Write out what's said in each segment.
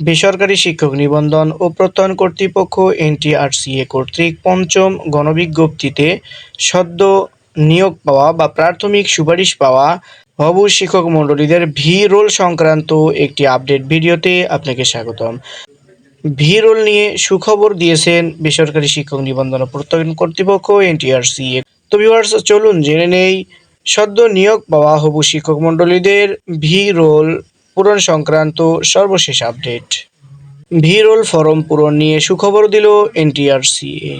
বেসরকারি শিক্ষক নিবন্ধন ও প্রত্যয়ন কর্তৃপক্ষ এনটিআরসিএ কর্তৃক পঞ্চম গণবিজ্ঞপ্তিতে সদ্য নিয়োগ পাওয়া বা প্রাথমিক সুপারিশ পাওয়া হবু শিক্ষক মণ্ডলীদের ভি রোল সংক্রান্ত একটি আপডেট ভিডিওতে আপনাকে স্বাগতম। ভি রোল নিয়ে সুখবর দিয়েছেন বেসরকারি শিক্ষক নিবন্ধন ও প্রত্যয়ন কর্তৃপক্ষ এনটিআরসিএ। তো ভিউয়ার্স, চলুন জেনে নেই, সদ্য নিয়োগ পাওয়া হবু শিক্ষক মণ্ডলীদের ভি রোল পূরণ সংক্রান্ত সর্বশেষ আপডেট। ভি রোল ফরম পূরণ নিয়ে সুখবর দিল এনটিআরসিএ।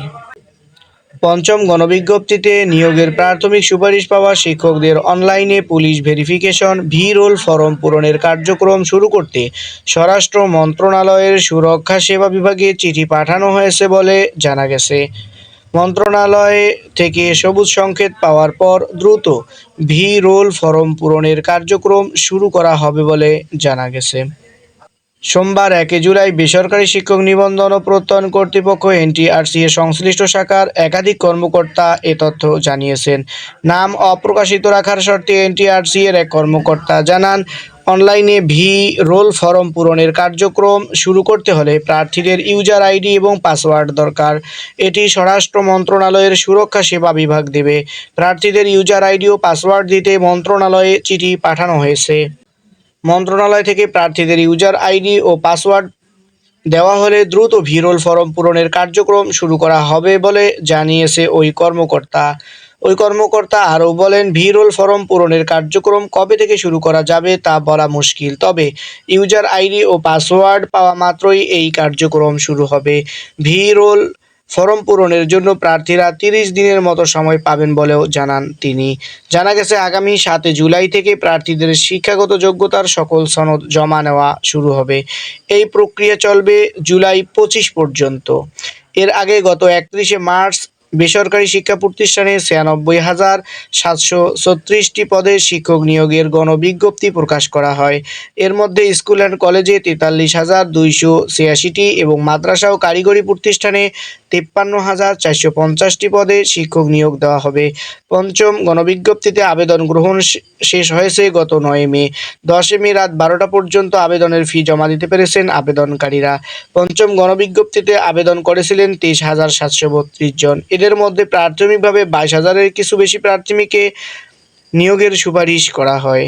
পঞ্চম গণবিজ্ঞপ্তিতে নিয়োগের প্রাথমিক সুপারিশ পাওয়া শিক্ষকদের অনলাইনে police verification V roll form পূরণের কার্যক্রম শুরু করতে স্বরাষ্ট্র মন্ত্রণালয়ের সুরক্ষা সেবা বিভাগে চিঠি পাঠানো হয়েছে বলে জানা গেছে। মন্ত্রণালয় থেকে সবুজ সংকেত পাওয়ার পর দ্রুত ভি রোল ফরম পূরণের কার্যক্রম শুরু করা হবে বলে জানা গেছে। সোমবার একে জুলাই বেসরকারি শিক্ষক নিবন্ধন ও প্রত্যয়ন কর্তৃপক্ষ এনটিআরসি এর সংশ্লিষ্ট শাখার একাধিক কর্মকর্তা এ তথ্য জানিয়েছেন। নাম অপ্রকাশিত রাখার শর্তে এনটিআরসি এর এক কর্মকর্তা জানান, অনলাইনে ভি রোল ফরম পূরণের কার্যক্রম শুরু করতে হলে প্রার্থীদের ইউজার আইডি এবং পাসওয়ার্ড দরকার। এটি স্বরাষ্ট্র মন্ত্রণালয়ের সুরক্ষা সেবা বিভাগ দেবে। প্রার্থীদের ইউজার আইডি ও পাসওয়ার্ড দিতে মন্ত্রণালয়ে চিঠি পাঠানো হয়েছে। মন্ত্রণালয় থেকে প্রার্থীদের ইউজার আইডি ও পাসওয়ার্ড দেওয়া হলে দ্রুত ভিরোল ফরম পূরণের কার্যক্রম শুরু করা হবে বলে জানিয়েছে ওই কর্মকর্তা। ওই কর্মকর্তা আরও বলেন, ভিরোল ফরম পূরণের কার্যক্রম কবে থেকে শুরু করা যাবে তা বলা মুশকিল। তবে ইউজার আইডি ও পাসওয়ার্ড পাওয়া মাত্রই এই কার্যক্রম শুরু হবে। ভিরোল ফরম পূরণের জন্য প্রার্থীরা তিরিশ দিনের মতো সময় পাবেন বলেও জানান তিনি। জানা গেছে, আগামী সাতে জুলাই থেকে প্রার্থীদের শিক্ষাগত যোগ্যতার সকল সনদ জমা নেওয়া শুরু হবে। এই প্রক্রিয়া চলবে জুলাই পঁচিশ পর্যন্ত। এর আগে গত একত্রিশে মার্চ বেসরকারি শিক্ষা প্রতিষ্ঠানে ছিয়ানব্বই হাজার সাতশো ছত্রিশটি পদে শিক্ষক নিয়োগের গণবিজ্ঞপ্তি প্রকাশ করা হয়। এর মধ্যে স্কুল অ্যান্ড কলেজে তেতাল্লিশ হাজার দুইশো ছিয়াশিটি এবং মাদ্রাসা ও কারিগরি প্রতিষ্ঠানে তিপ্পান্ন হাজার চারশো পঞ্চাশটি পদে শিক্ষক নিয়োগ দেওয়া হবে। পঞ্চম গণবিজ্ঞপ্তিতে আবেদন গ্রহণ শেষ হয়েছে গত নয় মে। দশই মে রাত বারোটা পর্যন্ত আবেদনের ফি জমা দিতে পেরেছেন আবেদনকারীরা। পঞ্চম গণবিজ্ঞপ্তিতে আবেদন করেছিলেন তেইশ হাজার সাতশো বত্রিশ জন। এদের মধ্যে প্রাথমিকভাবে বাইশ হাজারের কিছু বেশি প্রাথমিকে নিয়োগের সুপারিশ করা হয়।